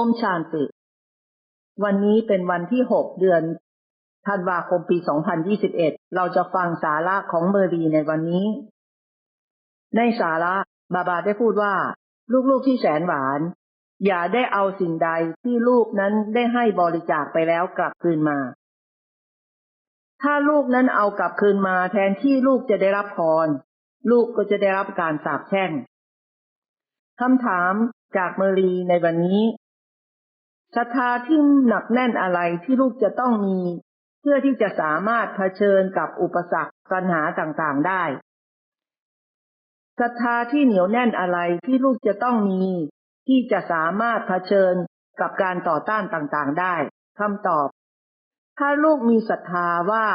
อมชานติ วันนี้เป็นวันที่6เดือนธันวาคมปี 2021 เราจะฟังสาระของเมอรีในวันนี้ ในสาระบาบาได้พูดว่า ลูกๆที่แสนหวาน อย่าได้เอาสิ่งใดที่ลูกนั้นได้ให้บริจาคไปแล้วกลับคืนมา ถ้าลูกนั้นเอากลับคืนมาแทนที่ลูกจะได้รับพร ลูกก็จะได้รับการสาปแช่งคำถามจากเมอรีในวันนี้ ศรัทธาที่หนักแน่นอะไรที่ลูกจะต้องมี เพื่อที่จะสามารถเผชิญกับอุปสรรคปัญหาต่างๆได้ศรัทธาที่เหนียวแน่นอะไรที่ลูกจะต้องมี ที่จะสามารถเผชิญกับการต่อต้านต่างๆได้คำตอบ ถ้าลูกมีศรัทธาว่า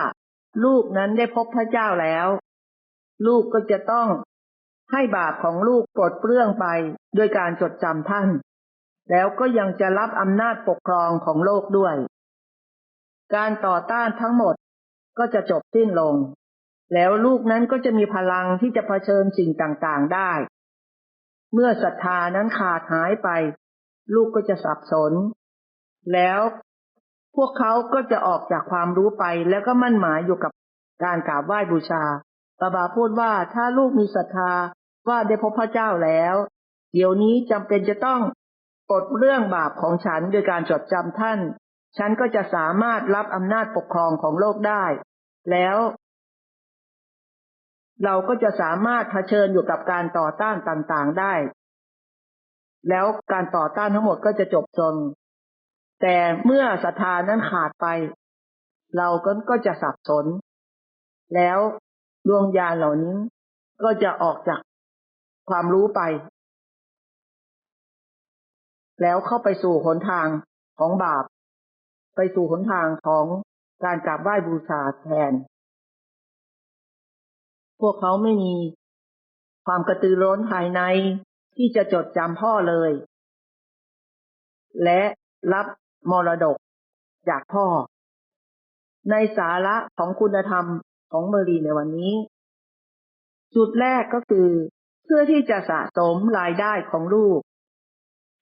ลูกนั้นได้พบพระเจ้าแล้ว ลูกก็จะต้องให้บาปของลูกปลดเปลื้องไปโดยการจดจำท่าน แล้วก็ยังจะรับอำนาจปกครองของโลกด้วย การต่อต้านทั้งหมดก็จะจบสิ้นลง แล้วลูกนั้นก็จะมีพลังที่จะเผชิญสิ่งต่างๆได้ เมื่อศรัทธานั้นขาดหายไป ลูกก็จะสับสน แล้วพวกเขาก็จะออกจากความรู้ไป แล้วก็มั่นหมายอยู่กับการกราบไหว้บูชาบาบาพูดว่าถ้าลูกมีศรัทธาว่าได้พบพระเจ้าแล้ว เดี๋ยวนี้จำเป็นจะต้อง ปลดเรื่องบาปของฉันโดยการจดจำท่าน ฉันก็จะสามารถรับอำนาจปกครองของโลกได้ แล้ว เราก็จะสามารถเผชิญอยู่กับการต่อต้านต่างๆได้ แล้วการต่อต้านทั้งหมดก็จะจบจนแต่เมื่อศรัทธานั้นขาดไป เราก็ก็จะสับสน แล้วดวงญาณเหล่านี้ก็จะออกจากความรู้ไป แล้วเข้าไปสู่หนทางของบาป ไปสู่หนทางของการกราบไหว้บูชาแทน พวกเขาไม่มีความกระตือร้นภายในที่จะจดจำพ่อเลย และรับมรดกจากพ่อ ในสาระของคุณธรรมของเมรีในวันนี้ จุดแรกก็คือเพื่อที่จะสะสมรายได้ของลูก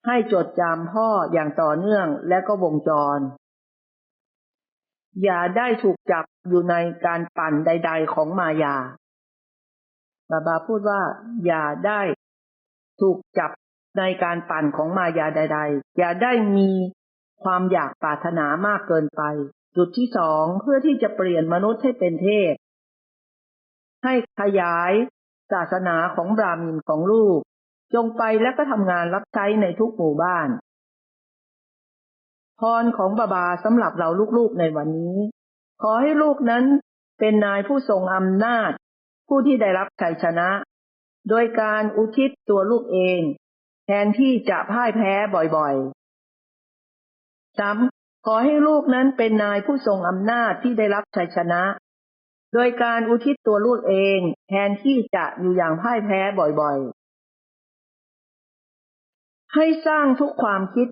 ให้จดจำพ่ออย่างต่อเนื่องและก็วงจร อย่าได้ถูกจับอยู่ในการปั่นใด ๆ ของมายา บาบาพูดว่า อย่าได้ถูกจับในการปั่นของมายาใด ๆ อย่าได้มีความอยากปรารถนามากเกินไป จุดที่สองเพื่อที่จะเปลี่ยนมนุษย์ให้เป็นเทพ ให้ขยายศาสนาของบรามินของลูก จงไปและก็ทำงานรับใช้ในทุกหมู่บ้าน พรของบาบาสำหรับเราลูกๆในวันนี้ ขอให้ลูกนั้นเป็นนายผู้ทรงอำนาจ ผู้ที่ได้รับชัยชนะ โดยการอุทิศตัวลูกเอง แทนที่จะพ่ายแพ้บ่อยๆซ้ำขอให้ลูกนั้นเป็นนายผู้ทรงอำนาจที่ได้รับชัยชนะ โดยการอุทิศตัวลูกเอง แทนที่จะอยู่อย่างพ่ายแพ้บ่อยๆ ให้สร้างทุกความคิด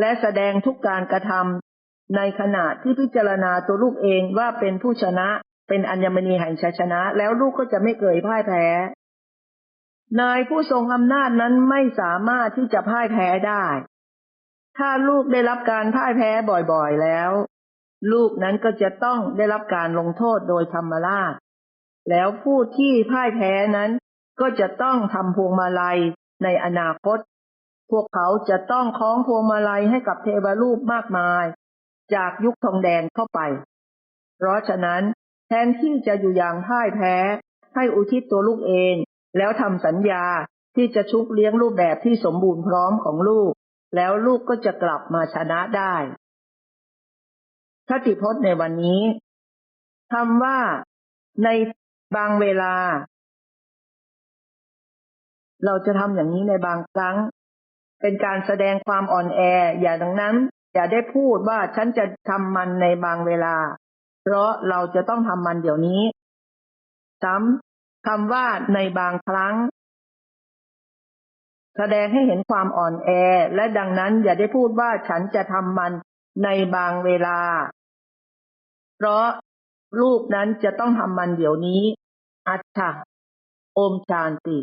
และแสดงทุกการกระทำในขณะที่พิจารณาตัวลูกเองว่าเป็นผู้ชนะเป็นอัญมณีแห่งชัยชนะ แล้วลูกก็จะไม่เกยพ่ายแพ้ นายผู้ทรงอำนาจนั้นไม่สามารถที่จะพ่ายแพ้ได้ ถ้าลูกได้รับการพ่ายแพ้บ่อยๆแล้ว ลูกนั้นก็จะต้องได้รับการลงโทษโดยธรรมราชแล้วผู้ที่พ่ายแพ้นั้น ก็จะต้องทำพวงมาลัยในอนาคต พวกเขาจะต้องคล้องพวงมาลัยให้กับเทวรูปมากมาย จากยุคทองแดงเข้าไป เพราะฉะนั้นแทนที่จะอยู่อย่างพ่ายแพ้ ให้อุทิศตัวลูกเอง แล้วทำสัญญาที่จะชุบเลี้ยงรูปแบบที่สมบูรณ์พร้อมของลูก แล้วลูกก็จะกลับมาชนะได้คติพจน์ในวันนี้คำว่าในบางเวลา เราจะทำอย่างนี้ในบางครั้ง เป็นการแสดงความอ่อนแอ อย่าดังนั้น อย่าได้พูดว่าฉันจะทำมันในบางเวลา เพราะเราจะต้องทำมันเดี๋ยวนี้ซ้ำคำว่าในบางครั้ง แสดงให้เห็นความอ่อนแอ และดังนั้นอย่าได้พูดว่าฉันจะทำมันในบางเวลา เพราะลูกนั้นจะต้องทำมันเดี๋ยวนี้ อัตถะโอมชานติ